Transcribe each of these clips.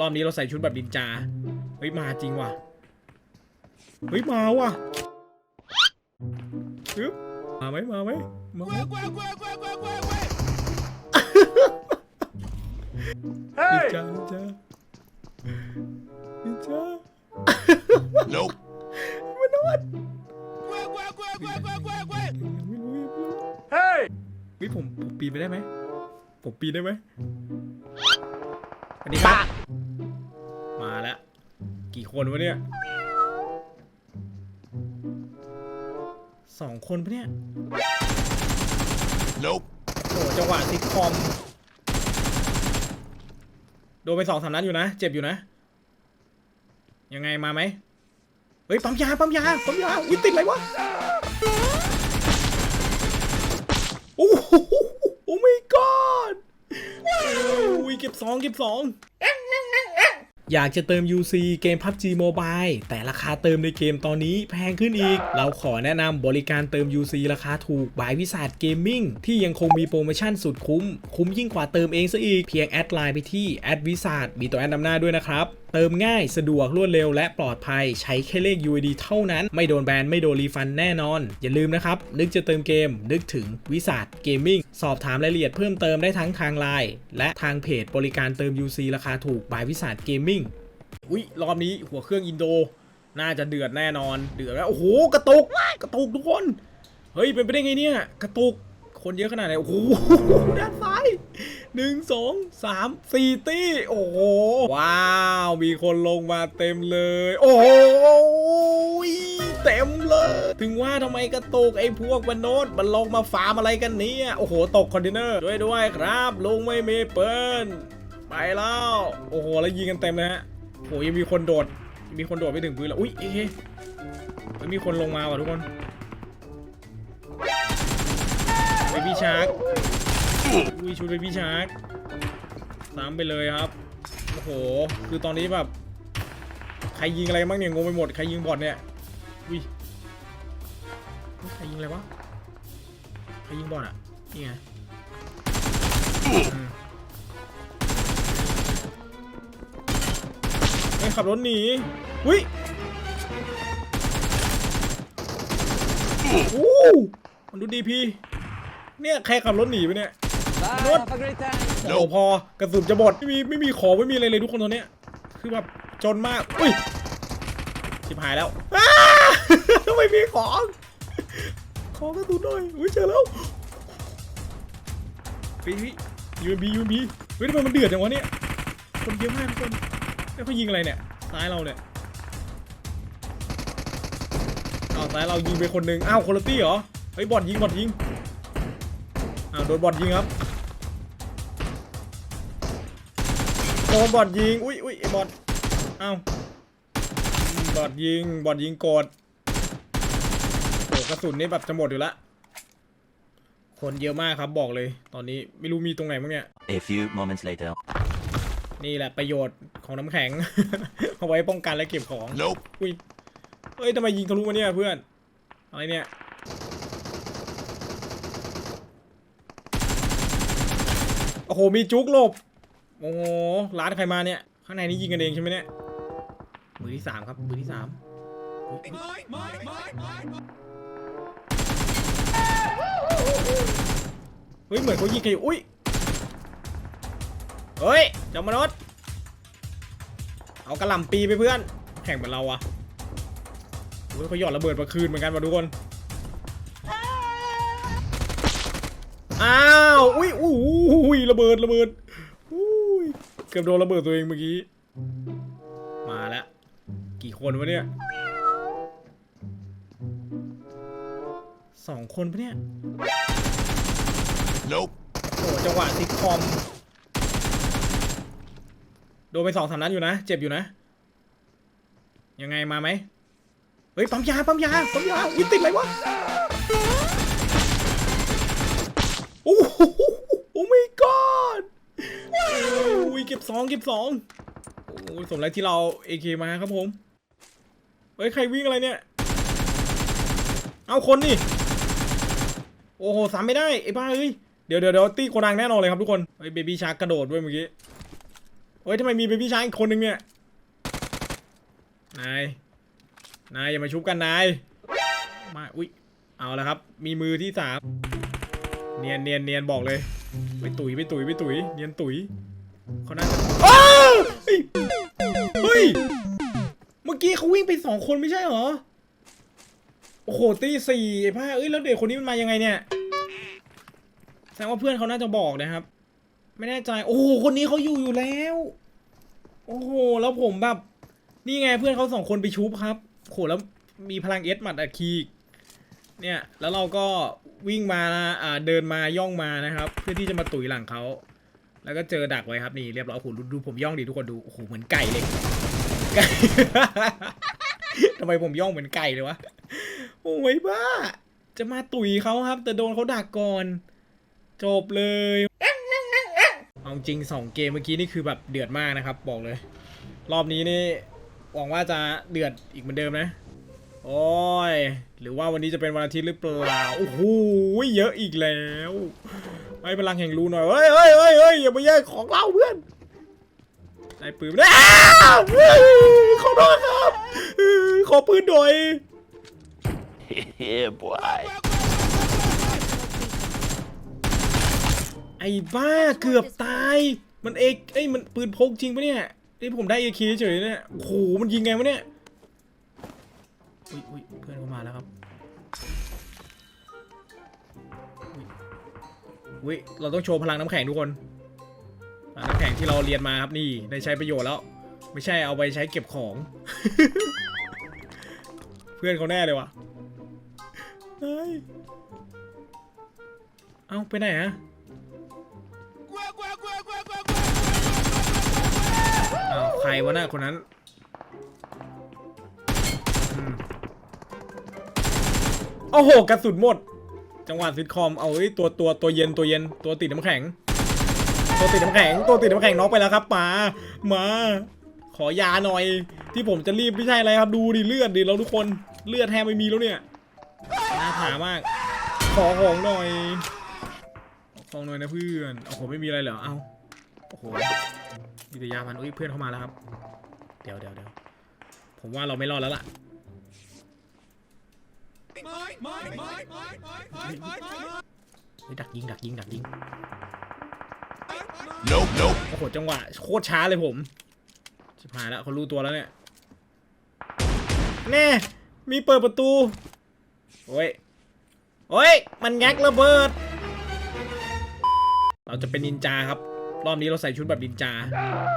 รอบนี้เราใส่ชุดแบบดินจา เฮ้ย มาจริงว่ะ เฮ้ย มาว่ะฮึบมาไหมมาไหมมาไหมดินจาดินจาดินจา Nope. มันนอนยังไม่รู้ยังไม่รู้ Hey! เฮ้ยผมผมปีนไปได้ไหมผมปีนได้ไหมอันนี้ครับ มาแล้ว กี่คนวะเนี่ยสองคนปะเนี่ย Nope. โอ้โหจังหวะซิทคอม โดนไปสองสามนัดอยู่นะ เจ็บอยู่นะ ยังไงมาไหม เฮ้ย ปั๊มยา ปั๊มยา ปั๊มยา อุ้ยติดอะไรวะ โอ้โหโอ้ my god อุ้ยเก็บสองเก็บสอง อยากจะเติม UC เกม PUBG Mobile แต่ราคาเติมในเกมตอนนี้แพงขึ้นอีก เราขอแนะนำบริการเติม UC ราคาถูกบายวิสาทเกมมิ่งที่ยังคงมีโปรโมชั่นสุดคุ้ม คุ้มยิ่งกว่าเติมเองซะอีก เพียงแอดไลน์ไปที่แอดวิสาทมีตัวแอดนำหน้าด้วยนะครับเติมง่ายสะดวกรวดเร็วและปลอดภัย ใช้แค่เลข UID เท่านั้น ไม่โดนแบนไม่โดนรีฟันแน่นอน อย่าลืมนะครับ นึกจะเติมเกม นึกถึงวิสาทเกมมิ่งสอบถามรายละเอียดเพิ่มเติมได้ทั้งทางไลน์และทางเพจบริการเติม UC ราคาถูกบายวิสาทเกมมิ่ง อุ้ยรอบนี้หัวเครื่องอินโด น่าจะเดือดแน่นอนเดือดแล้วโอ้โหกระตุกกระตุกทุกคนเฮ้ยเป็นไปได้ไงเนี่ยกระตุกคนเยอะขนาดไหนโอ้โหด้านซ้ายหนึ่งสองสามสี่ตี้โอ้โหว้าวมีคนลงมาเต็มเลย โอ้โหเต็มเลย ถึงว่าทำไมกระตุกไอ้พวกมันโนดมันลงมาฟาร์มอะไรกันเนี่ยโอ้โหตกคอนเทนเนอร์ด้วยด้วยครับลุงไม่มีเปิลไปแล้ว โอ้โห แล้วยิงกันเต็มเลยฮะ โหยังมีคนโดดมีคนโดดไปถึงพื้นแล้วอุ้ยเอ๊ะมันมีคนลงมาว่ะทุกคนเบบี้ชาร์กอุ้ยชุดเบบี้ชาร์กตามไปเลยครับโอ้โหคือตอนนี้แบบใครยิงอะไรบ้างเนี่ยงงไปหมดใครยิงบอดเนี่ยอุ้ยเฮ้ยใครยิงอะไรวะใครยิงบอดอะนี่ไง ขับรถหนีอุ้ยโอ้มันดูดีพีเนี่ยใครขับรถหนีไปเนี่ย Bye, What? have a great time. โอ้โหพอกระสุนจะหมดไม่มีไม่มีของไม่มีอะไรเลยทุกคนตอนเนี้ยคือแบบจนมากอุ้ยชิบหายแล้วอ้าไม่มีของขอกระสุนหน่อยอุ้ยเจอแล้วเฮ้ยยูบียูบีเฮ้ยทำไมมันเดือดจังวะเนี่ยคนเยอะมากทุกคน แล้วเขายิงอะไรเนี่ยซ้ายเราเนี่ยอ้าวซ้ายเรายิงไปคนหนึ่งอ้าวคนละตี้เหรอเฮ้ยบอดยิงบอดยิงอ้าวโดนบอดยิงครับโดนบอดยิงอุ้ยอุ้ยไอ้บอดอ้าวบอดยิงบอดยิงกดโอ้กระสุนนี่แบบจะหมดอยู่ละคนเยอะมากครับบอกเลย ตอนนี้ไม่รู้มีตรงไหนบ้างเนี่ย A few moments later. นี่แหละประโยชน์ของน้ำแข็ง เอาไว้ป้องกันและเก็บของ Nope. อุ้ยเฮ้ยทำไมยิงทะลุมาเนี่ยเพื่อน อะไรเนี่ย โอ้โห มีจุกหลบ โอ้โห ร้านใครมาเนี่ย ข้างในนี้ยิงกันเองใช่ไหมเนี่ย มือที่สามครับ มือที่สามเฮ้ย เหมือนเขายิงกันอยู่อุ้ย เฮ้ยเจ้ามนุษย์เอากระหล่ำปีไปเพื่อน แข่งเหมือนเราอะเฮ้ยเขาหยอดระเบิดมาคืนเหมือนกันมาทุกคนอ้าวอุ้ยอุ้ยอุ้ยระเบิดระเบิดอุ้ยเกือบโดนระเบิดตัวเองเมื่อกี้ มาแล้ว กี่คนวะเนี่ยสองคนปะเนี่ย Nope. โอ้โหจังหวะซิทคอม โดนไปสองสามนัดอยู่นะ เจ็บอยู่นะ ยังไงมาไหมเฮ้ยปั๊มยาปั๊มยาปั๊มยาอุ้ยติดอะไรวะโอ้โหโอ้ my god อุ้ยเก็บสองเก็บสองโอ้สมแล้วที่เรา AK มาครับผมเฮ้ยใครวิ่งอะไรเนี่ย เอาคนนี่โอ้โหสามไม่ได้ไอ้บ้าเอ้ยเดี๋ยวเดี๋ยวเดี๋ยวตีโกดังแน่นอนเลยครับทุกคนเฮ้ยเบบี้ชาร์กกระโดดด้วยเมื่อกี้ โอ้ยทำไมมีเป็นพี่ชายอีกคนนึงเนี่ย นาย นายอย่ามาชุบกันนาย มา อุ๊ย เอาละครับ มีมือที่สามเนียนเนียนเนียนบอกเลยไปตุ๋ยไปตุ๋ยไปตุ๋ย เนียนตุ๋ยเขาน่าจะเฮ้ย เมื่อกี้เขาวิ่งไปสองคนไม่ใช่เหรอ โอ้โหตีสี่ไอ้ผ้าเอ้ย แล้วเด็กคนนี้มันมายังไงเนี่ย แสดงว่าเพื่อนเขาน่าจะบอกนะครับ ไม่แน่ใจโอ้โหคนนี้เขาอยู่อยู่แล้ว โอ้โหแล้วผมแบบ นี่ไงเพื่อนเขาสองคนไปชุบครับโหแล้วมีพลังเอสหมัดอะคีกเนี่ย แล้วเราก็วิ่งมาอ่าเดินมาย่องมานะครับ เพื่อที่จะมาตุ๋ยหลังเขาแล้วก็เจอดักไว้ครับนี่เรียบร้อยโอ้โหดูดูผมย่องดิทุกคนดูโอ้โหเหมือนไก่เลยไก่ทำไมผมย่องเหมือนไก่เลยวะโอ้ยบ้า จะมาตุ๋ยเขาครับ แต่โดนเขาดักก่อน จบเลย เอาจริงสองเกมเมื่อกี้นี่คือแบบเดือดมากนะครับ บอกเลย รอบนี้นี่หวังว่าจะเดือดอีกเหมือนเดิมนะ โอ้ย หรือว่าวันนี้จะเป็นวันอาทิตย์หรือเปล่า โอ้โห เยอะอีกแล้วให้พลังแห่งรู้หน่อย เฮ้ยเฮ้ยเฮ้ยเฮ้ยอย่ามาแย่งของเราเพื่อนได้ปืนอ้ขอโทษครับ ขอปืนหน่อย Yeah, boy. ไอ้บ้าเกือบตาย มันเอกเอ้ยมันปืนพกจริงปะเนี่ยนี่ผมได้เอคเฉยๆเนี่ยโอ้โหมันยิงไงวะเนี่ยอุ้ยอุ้ยเพื่อนเข้ามาแล้วครับอุ๊ยอุ้ยเราต้องโชว์พลังน้ำแข็งทุกคนพลังน้ำแข็งที่เราเรียนมาครับนี่ได้ใช้ประโยชน์แล้ว ไม่ใช่เอาไปใช้เก็บของ เพื่อนเขาแน่เลยว่ะเฮ้ยเอ้าไปไหนฮะ รวะน่ะคนนั้นโอ้โหกระสุนหมด จังหวะซิทคอมเอาเอ้ตัวตัวตัวเย็นตัวเย็นตัวติดน้ำแข็ง ตัวติดน้ำแข็ง ตัวติดน้ำแข็งน็อกไปแล้วครับมามา ขอยาหน่อย ที่ผมจะรีบไม่ใช่อะไรครับดูดิเลือดดิเราทุกคนเลือดแทบไม่มีแล้วเนี่ยน่าถามาก ขอของหน่อยของหน่อยนะเพื่อนโอ้โหไม่มีอะไรเหรอเอาโอ้โห มีแต่ยาพันอุ้ยเพื่อนเข้ามาแล้วครับ เดี๋ยวเดี๋ยวเดี๋ยวผมว่าเราไม่รอดแล้วล่ะเฮ้ยดักยิงดักยิงดักยิง Nope, nope. โอ้โหจังหวะโคตรช้าเลยผมชิบหายแล้วเขารู้ตัวแล้วเนี่ยแน่มีเปิดประตูโอ้ยโอ้ยมันแงกระเบิด เราจะเป็นนินจาครับ รอบนี้เราใส่ชุดแบบนินจา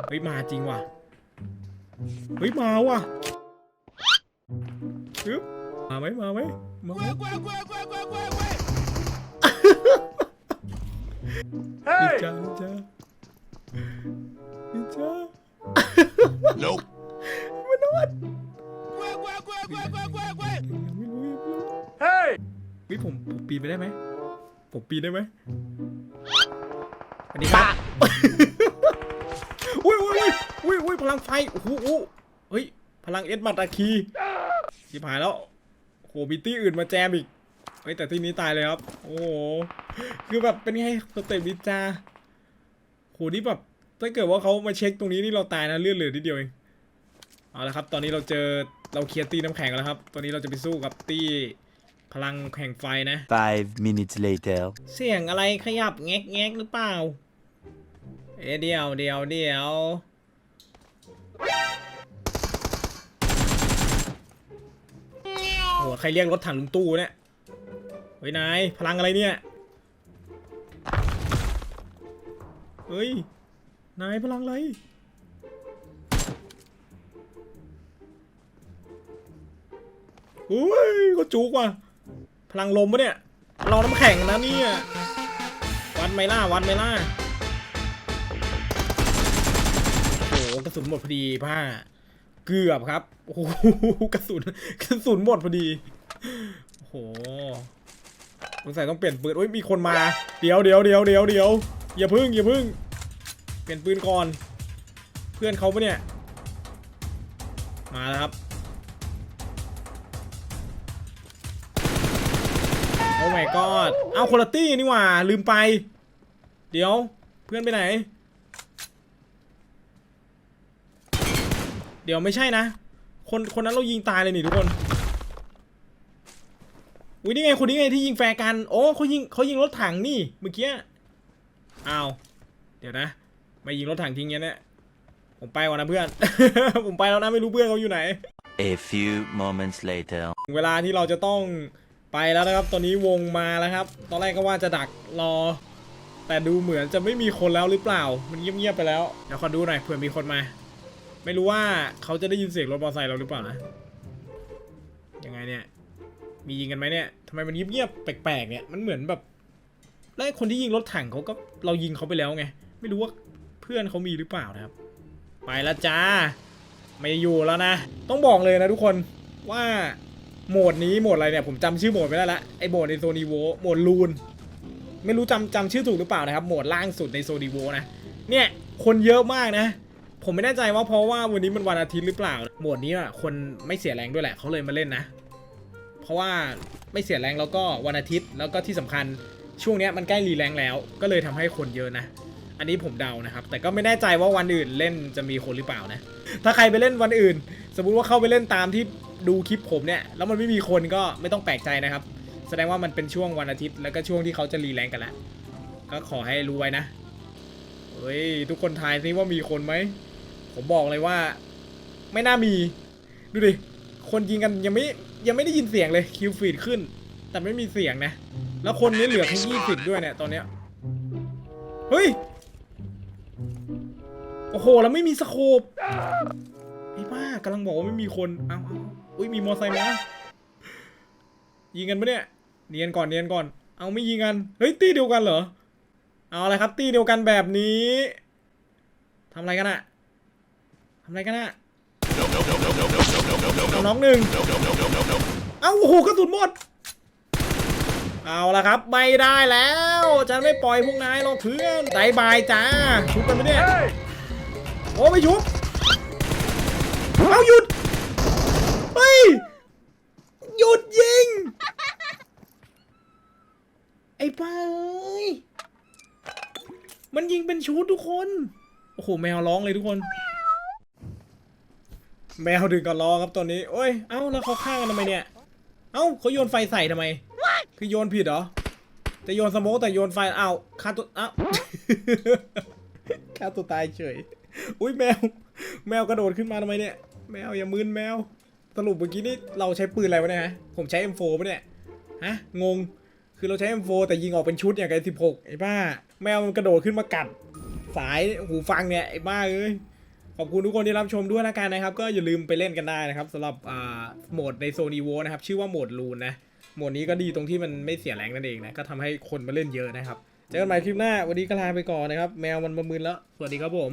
เฮ้ย มาจริงว่ะ เฮ้ย มาว่ะฮึบมาไหมมาไหมมาไหมนิน Hey! จานินจานินจา Nope. ไม่รู้ยังไม่รู้ Hey! เฮ้ยผมผมปีนไปได้ไหมผมปีนได้ไหม อันนี้ครับอุ้ยอุ้ยอุ้ยอุ้ยอุ้ยพลังไฟโอ้โหโอ้โหเฮ้ย พลังเอ็ดมาตาคีชิบหายแล้วโหมีตี้อื่นมาแจมอีกเฮ้ยแต่ที่นี้ตายเลยครับ โอ้โห คือแบบเป็นไงสเต็ปนินจาโหนี่แบบถ้าเกิดว่าเขามาเช็คตรงนี้นี่เราตายนะเลือดเหลือนิดเดียวเอง เอาละครับ ตอนนี้เราเจอเราเคลียร์ตีน้ำแข็งแล้วครับ ตอนนี้เราจะไปสู้กับตี พลังแห่งไฟนะ Five minutes later. เสียงอะไรขยับแงกแงกหรือเปล่า เอ๊ะเดียวเดียวเดียวโอ้โหใครเรียกรถถังลุงตู้เนี่ยเฮ้ยนายพลังอะไรเนี่ย เฮ้ย นายพลังอะไร อุ้ยก็จุกว่ะ พลังลมปะเนี่ยเราน้ำแข็งนะเนี่ยวัดไมล่ะวัดไมล่ะโอ้โหกระสุนหมดพอดีผ้า เกือบครับโอ้โหกระสุนกระสุนหมดพอดีโอ้โหสงสัยต้องเปลี่ยนปืนโอ้ยมีคนมาเดี๋ยวเดี๋ยวเดี๋ยวเดี๋ยวเดี๋ยวอย่าพึ่งอย่าพึ่ง เปลี่ยนปืนก่อน เพื่อนเขาปะเนี่ยมาแล้วครับ my god เอาคนละตี้นี่หว่า ลืมไป เดี๋ยว เพื่อนไปไหน เดี๋ยวไม่ใช่นะ คนคนนั้นเรายิงตายเลยนี่ทุกคนอุ้ยนี่ไงคนนี้ไงที่ยิงแฟร์กันโอ้เขายิงเขายิงรถถังนี่เมื่อกี้อ้าวเดี๋ยวนะมายิงรถถังทิ้งเงี้ยเนี่ยผมไปก่อนนะเพื่อน ผมไปแล้วนะไม่รู้เพื่อนเขาอยู่ไหน A few moments later. ถึงเวลาที่เราจะต้อง ไปแล้วนะครับ ตอนนี้วงมาแล้วครับ ตอนแรกก็ว่าจะดักรอ แต่ดูเหมือนจะไม่มีคนแล้วหรือเปล่า มันเงียบๆไปแล้ว เดี๋ยวขอดูหน่อยเผื่อมีคนมา ไม่รู้ว่าเขาจะได้ยินเสียงรถมอเตอร์ไซค์เราหรือเปล่านะ ยังไงเนี่ย มียิงกันไหมเนี่ยทำไมมันเงียบๆแปลกๆเนี่ย มันเหมือนแบบ แล้วคนที่ยิงรถถังเขาก็เรายิงเขาไปแล้วไง ไม่รู้ว่าเพื่อนเขามีหรือเปล่านะครับ ไปล้วจ้า ไม่อยู่แล้วนะ ต้องบอกเลยนะทุกคนว่า โหมดนี้โหมดอะไรเนี่ยผมจำชื่อโหมดไม่ได้ละไอโหมดในโซนีโวโหมดลูนไม่รู้จำจำชื่อถูกหรือเปล่านะครับโหมดล่างสุดในโซนีโวนะเนี่ยคนเยอะมากนะ ผมไม่แน่ใจว่าเพราะว่าวันนี้มันวันอาทิตย์หรือเปล่าโหมดนี้อะคนไม่เสียแรงด้วยแหละเขาเลยมาเล่นนะ เพราะว่าไม่เสียแรงแล้วก็วันอาทิตย์แล้วก็ที่สำคัญช่วงนี้มันใกล้รีแรงแล้ว ก็เลยทำให้คนเยอะนะ อันนี้ผมเดานะครับ แต่ก็ไม่แน่ใจว่าวันอื่นเล่นจะมีคนหรือเปล่านะ ถ้าใครไปเล่นวันอื่น สมมุติว่าเข้าไปเล่นตามที่ดูคลิปผมเนี่ย แล้วมันไม่มีคนก็ไม่ต้องแปลกใจนะครับ แสดงว่ามันเป็นช่วงวันอาทิตย์ แล้วก็ช่วงที่เขาจะรีแรงกันแล้วก็ขอให้รู้ไว้นะ เฮ้ย ทุกคนทายซิว่ามีคนไหม ผมบอกเลยว่า ไม่น่ามี ดูดิ คนยิงกันยังไม่ยังไม่ได้ยินเสียงเลยคิวฟีดขึ้น แต่ไม่มีเสียงนะ แล้วคนนี้เหลือแค่ยี่สิบด้วยเนี่ยตอนเนี้ย เฮ้ย โอ้โห แล้วไม่มีสโคปไอ้บ้ากำลังบอกว่าไม่มีคนเอาเอาอุ้ยมีมอไซค์มายิงกันปะเนี่ยเนียนก่อนเนียนก่อน เอาไม่ยิงกันเฮ้ยตีเดียวกันเหรอเอาอะไรครับตีเดียวกันแบบนี้ทำอะไรกันอะทำอะไรกันอะเอาน้องหนึ่งเอาโอ้โหกระสุนหมดเอาละครับไม่ได้แล้วจะไม่ปล่อยพวกนายหรอกเพื่อนบายบายจ้าชุบกันไหมเนี่ย Hey! โอ้ไม่ชุบเอาหยุดเฮ้ยหยุดยิง ไอ้ป้าเอ้ยมันยิงเป็นชุดทุกคน โอ้โหแมวร้องเลยทุกคน แมวดึงกันร้องครับตอนนี้โอ้ย เอ้าแล้วเขาฆ่ากันทำไมเนี่ย เอ้าเขาโยนไฟใส่ทำไม คือโยนผิดเหรอจะโยนสโมกแต่โยนไฟเอ้าฆ่าตัวเอ้าฆ่าตัวตายเฉย อุ้ยแมว แมวกระโดดขึ้นมาทำไมเนี่ย แมวอย่ามึนแมว สรุปเมื่อกี้นี่เราใช้ปืนอะไรวะเนี่ยฮะ ผมใช้ M4 ปะเนี่ย ฮะ งง คือเราใช้ M4 แต่ยิงออกเป็นชุดอย่างไง16 ไอ้บ้า แมวมันกระโดดขึ้นมากัด สายหูฟังเนี่ยไอ้บ้าเอ้ย ขอบคุณทุกคนที่รับชมด้วยนะกันนะครับ ก็อย่าลืมไปเล่นกันได้นะครับสำหรับอ่าโหมดในโซนีโวนะครับ ชื่อว่าโหมดลูนนะ โหมดนี้ก็ดีตรงที่มันไม่เสียแรงนั่นเองนะ ก็ทำให้คนมาเล่นเยอะนะครับ เจอกันใหม่คลิปหน้า วันนี้ก็ลาไปก่อนนะครับ แมวมันมามึนแล้ว สวัสดีครับผม